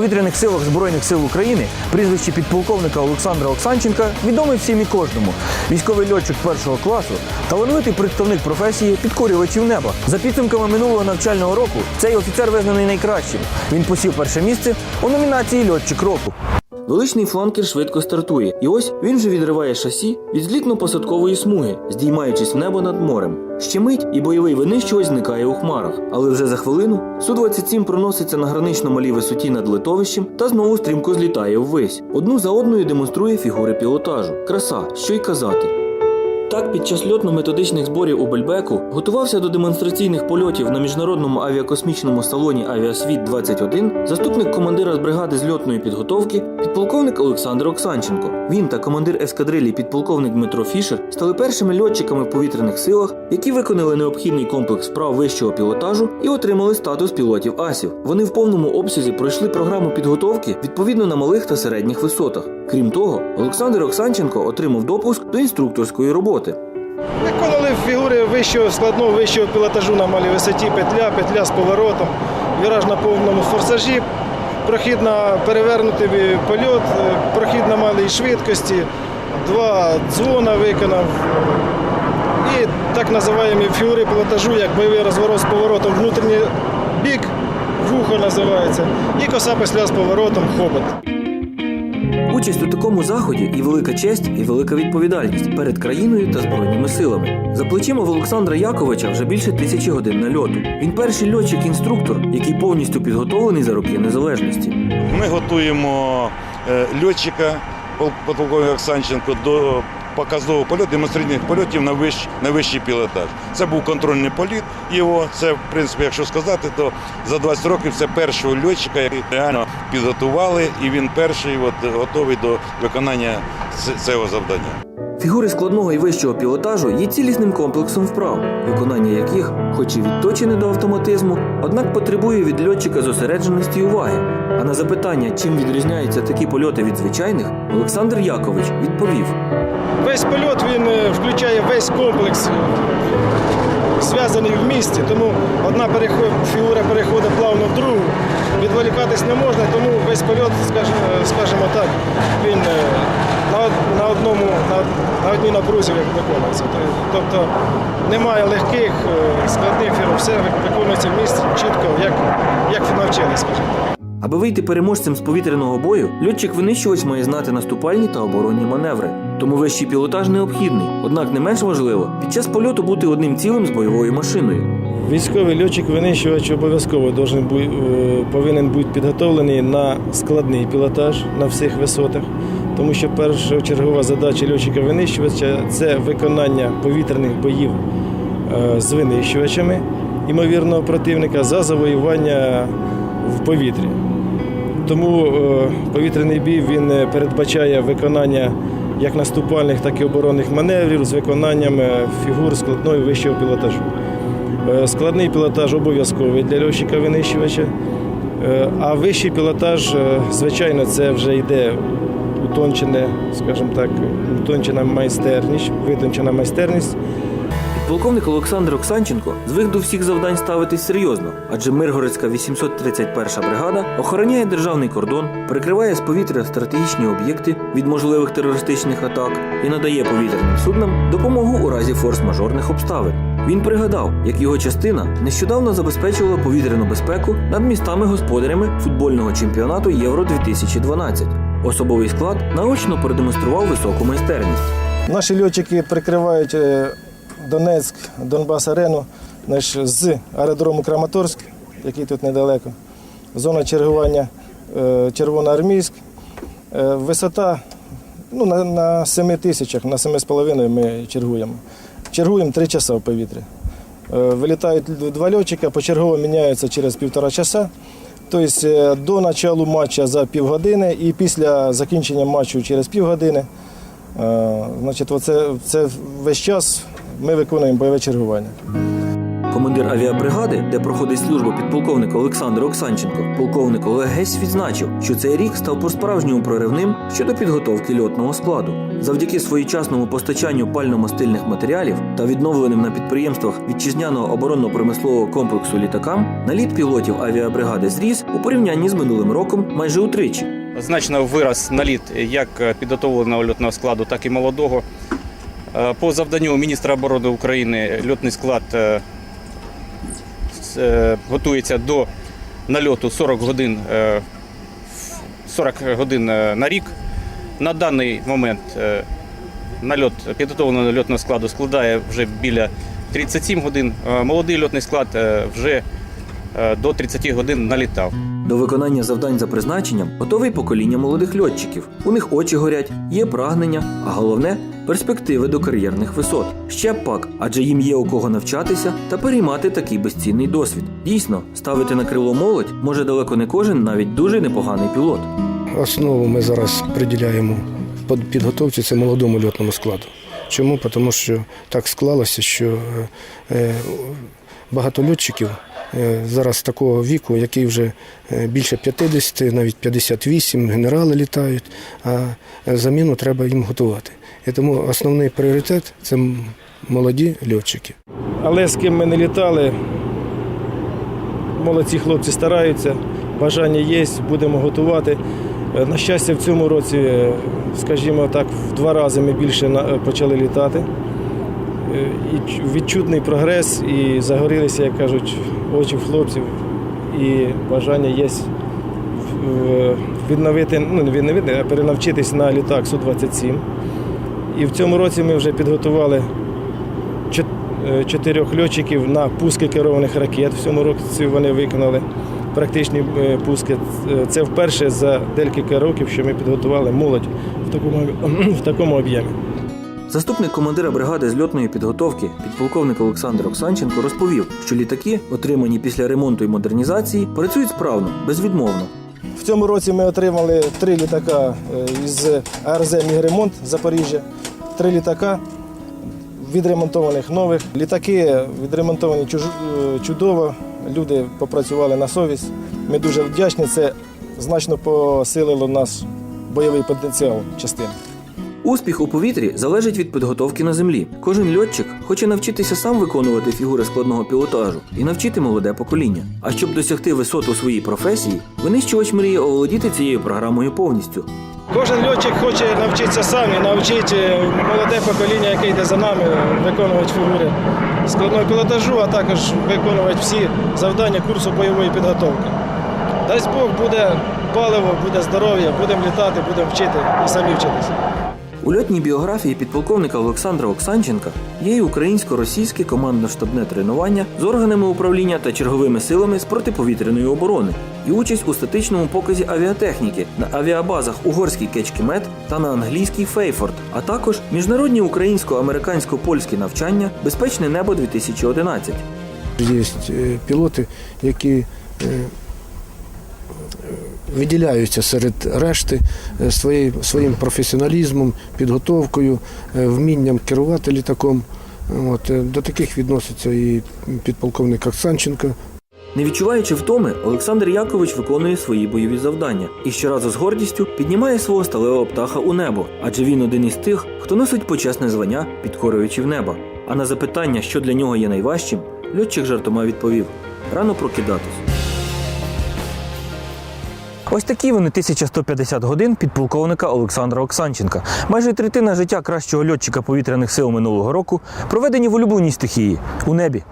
Повітряних силах Збройних сил України прізвище підполковника Олександра Оксанченка відоме всім і кожному. Військовий льотчик першого класу, талановитий представник професії підкорювачів неба. За підсумками минулого навчального року цей офіцер визнаний найкращим. Він посів перше місце у номінації Льотчик року. Величний фланкер швидко стартує, і ось він вже відриває шасі від злітно-посадкової смуги, здіймаючись в небо над морем. Ще мить і бойовий винищувач зникає у хмарах. Але вже за хвилину Су-27 проноситься на гранично малій висоті над литовищем та знову стрімко злітає ввесь. Одну за одною демонструє фігури пілотажу. Краса, що й казати. Так, під час льотно-методичних зборів у Бельбеку готувався до демонстраційних польотів на міжнародному авіакосмічному салоні Авіасвіт 21 заступник командира з бригади з льотної підготовки, підполковник Олександр Оксанченко. Він та командир ескадрилі підполковник Дмитро Фішер стали першими льотчиками в повітряних силах, які виконали необхідний комплекс справ вищого пілотажу і отримали статус пілотів асів. Вони в повному обсязі пройшли програму підготовки відповідно на малих та середніх висотах. Крім того, Олександр Оксанченко отримав допуск до інструкторської роботи. Виконали фігури вищого складного вищого пілотажу на малій висоті, петля, петля з поворотом, віраж на повному форсажі, прохід на перевернутий польот, прохід на малій швидкості, два дзвона виконав. І так називаємо фігури пілотажу, як бойовий розворот з поворотом внутрішній бік, вухо називається, і коса петля з поворотом хобот. Участь у такому заході і велика честь, і велика відповідальність перед країною та збройними силами. За плечима в Олександра Яковича вже більше тисячі годин нальоту. Він перший льотчик-інструктор, який повністю підготовлений за роки незалежності. Ми готуємо е, льотчика пол- Оксанченко до показового польоту, демонстраційних польотів на, вищ, на вищий пілотаж. Це був контрольний політ його. Це, в принципі, якщо сказати, то за 20 років це першого льотчика, який реально підготували, і він перший от, готовий до виконання цього завдання. Фігури складного і вищого пілотажу є цілісним комплексом вправ, виконання яких, хоч і відточене до автоматизму, однак потребує від льотчика зосередженості і уваги. А на запитання, чим відрізняються такі польоти від звичайних, Олександр Якович відповів. Весь польот він е, включає весь комплекс, е, зв'язаний в місті, тому одна фігура переходить плавно в другу. Відволікатись не можна, тому весь польот, скажімо, скажімо так, він е, на, одному, на, одній напрузі виконується. Тобто немає легких, е, складних фігур, все виконується в місті чітко, як, як навчили, скажімо так. Аби вийти переможцем з повітряного бою, льотчик-винищувач має знати наступальні та оборонні маневри. Тому вищий пілотаж необхідний. Однак не менш важливо під час польоту бути одним цілим з бойовою машиною. Військовий льотчик-винищувач обов'язково должен бу- е, повинен бути підготовлений на складний пілотаж на всіх висотах, тому що першочергова задача льотчика-винищувача це виконання повітряних боїв е, з винищувачами імовірного противника за завоювання в повітрі. Тому е, повітряний бій він передбачає виконання як наступальних, так і оборонних маневрів з виконанням фігур складного вищого пілотажу. Е, Складний пілотаж обов'язковий для льотчика-винищувача. Е, А вищий пілотаж, е, звичайно, це вже йде утончене, скажімо так, утончена майстерність, витончена майстерність. Підполковник Олександр Оксанченко звик до всіх завдань ставитись серйозно, адже Миргородська 831 бригада охороняє державний кордон, прикриває з повітря стратегічні об'єкти від можливих терористичних атак і надає повітряним суднам допомогу у разі форс-мажорних обставин. Він пригадав, як його частина нещодавно забезпечувала повітряну безпеку над містами-господарями футбольного чемпіонату Євро 2012. Особовий склад наочно продемонстрував високу майстерність. Наші льотчики прикривають е, Донецьк, Донбас арену з аеродрому Краматорськ, який тут недалеко. Зона чергування е, Червоноармійськ. Е, Висота ну, на, на 7 тисячах, на 7,5 ми чергуємо. Чергуємо 3 часа в повітрі. Е, Вилітають два льотчика, почергово міняються через півтора часа. Тобто до початку матчу за півгодини і після закінчення матчу через півгодини. Значить, оце, це весь час ми виконуємо бойове чергування. Командир авіабригади, де проходить служба підполковника Олександр Оксанченко, полковник Олег Гесь відзначив, що цей рік став по-справжньому проривним щодо підготовки льотного складу. Завдяки своєчасному постачанню пально-мастильних матеріалів та відновленим на підприємствах вітчизняного оборонно-промислового комплексу літакам, наліт пілотів авіабригади зріс у порівнянні з минулим роком майже утричі. Значно вирос наліт як підготовленого льотного складу, так і молодого. Е, По завданню міністра оборони України льотний склад е, е, готується до нальоту 40 годин, е, 40 годин на рік. На даний момент нальот підготовленого льотного складу складає вже біля 37 годин. Молодий льотний склад вже до 30 годин налітав. До виконання завдань за призначенням готове покоління молодих льотчиків. У них очі горять, є прагнення, а головне перспективи до кар'єрних висот. Ще б пак, адже їм є у кого навчатися та переймати такий безцінний досвід. Дійсно, ставити на крило молодь може далеко не кожен, навіть дуже непоганий пілот. Основу ми зараз приділяємо підготовці це молодому льотному складу. Чому? Тому що так склалося, що е, е, багато льотчиків е, зараз такого віку, який вже е, більше 50, навіть 58, генерали літають, а е, заміну треба їм готувати. І тому основний пріоритет це молоді льотчики. Але з ким ми не літали, молодці хлопці стараються, бажання є, будемо готувати. Е, На щастя, в цьому році, е, скажімо так, в два рази ми більше е, почали літати. Відчутний прогрес, і загорілися, як кажуть, очі хлопців, і бажання є відновити, ну не відновити, а перенавчитись на літак Су-27. І в цьому році ми вже підготували е, чотирьох льотчиків на пуски керованих ракет. В цьому році вони виконали практичні е, пуски. Це вперше за декілька років, що ми підготували молодь в такому, в такому об'ємі. Заступник командира бригади з льотної підготовки, підполковник Олександр Оксанченко, розповів, що літаки, отримані після ремонту і модернізації, працюють справно, безвідмовно. В цьому році ми отримали три літака е, із АРЗ Мігремонт Запоріжжя, три літака відремонтованих нових. Літаки відремонтовані е, чудово, люди попрацювали на совість. Ми дуже вдячні. Це значно посилило наш бойовий потенціал частини. Успіх у повітрі залежить від підготовки на землі. Кожен льотчик хоче навчитися сам виконувати фігури складного пілотажу і навчити молоде покоління. А щоб досягти висот у своїй професії, винищувач мріє оволодіти цією програмою повністю. Кожен льотчик хоче навчитися сам і навчити молоде покоління, яке йде за нами, виконувати фігури складного пілотажу, а також виконувати всі завдання курсу бойової підготовки. Дасть Бог буде паливо, буде здоров'я, будемо літати, будемо вчити і самі вчитися. У льотній біографії підполковника Олександра Оксанченка є й українсько-російське командно-штабне тренування з органами управління та черговими силами з протиповітряної оборони і участь у статичному показі авіатехніки на авіабазах угорський Кечкімет та на англійський Фейфорд, а також міжнародні українсько-американсько-польські навчання Безпечне небо 2011 Є е, пілоти, які е, виділяються серед решти е, своїм професіоналізмом, підготовкою, е, вмінням керувати літаком. От, е, до таких відноситься і підполковник Оксанченко, Не відчуваючи втоми, Олександр Якович виконує свої бойові завдання і щоразу з гордістю піднімає свого сталевого птаха у небо, адже він один із тих, хто носить почесне звання підкорюючи в неба. А на запитання, що для нього є найважчим, льотчик жартома відповів: рано прокидатись. Ось такі вони 1150 годин підполковника Олександра Оксанченка. Майже третина життя кращого льотчика повітряних сил минулого року проведені в улюбленій стихії у небі.